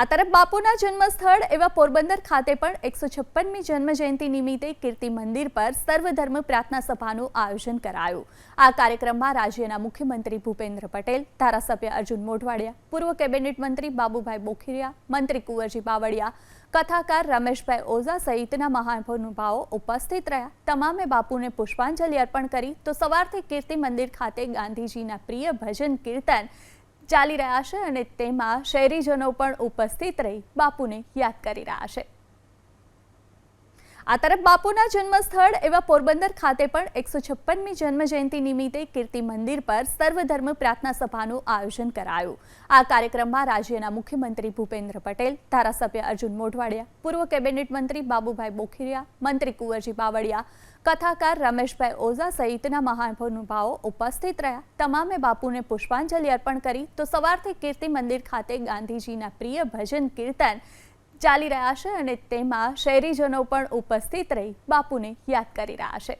આ તરફ બાપુના જન્મસ્થળ એવા પોરબંદર ખાતે પણ એકસો છપ્પનમી જન્મજયંતિ નિમિત્તે કીર્તિ મંદિર પર સર્વધર્મ પ્રાર્થના સભાનું આયોજન કરાયું. આ કાર્યક્રમમાં રાજ્યના મુખ્યમંત્રી ભૂપેન્દ્ર પટેલ, ધારાસભ્ય અર્જુન મોઢવાડિયા, પૂર્વ કેબિનેટ મંત્રી બાબુભાઈ બોખીરિયા, મંત્રી કુંવરજી બાવળિયા, કથાકાર રમેશભાઈ ઓઝા સહિતના મહાનુભાવો ઉપસ્થિત રહ્યા. તમામે બાપુને પુષ્પાંજલિ અર્પણ કરી તો સવારથી કીર્તિ મંદિર ખાતે ગાંધીજીના પ્રિય ભજન કીર્તન ચાલી રહ્યા છે અને તેમાં શહેરીજનો પણ ઉપસ્થિત રહી બાપુને યાદ કરી રહ્યા છે. આ તરફ બાપુના જન્મસ્થળ એવા પોરબંદર ખાતે પણ એકસો છપ્પનમી જન્મ જયંતિ નિમિત્તે કીર્તિ મંદિર પર સર્વધર્મ પ્રાર્થના સભાનું આયોજન કરાયું. આ કાર્યક્રમમાં રાજ્યના મુખ્યમંત્રી ભૂપેન્દ્ર પટેલ, ધારાસભ્ય અર્જુન મોઢવાડિયા, પૂર્વ કેબિનેટ મંત્રી બાબુભાઈ બોખીરિયા, મંત્રી કુંવરજી બાવળિયા, કથાકાર રમેશભાઈ ઓઝા સહિતના મહાનુભાવો ઉપસ્થિત રહ્યા. તમામે બાપુને પુષ્પાંજલિ અર્પણ કરી તો સવારથી કીર્તિ મંદિર ખાતે ગાંધીજીના પ્રિય ભજન કીર્તન ચાલી રહ્યા છે અને તેમાં શહેરીજનો પણ ઉપસ્થિત રહી બાપુને યાદ કરી રહ્યા છે.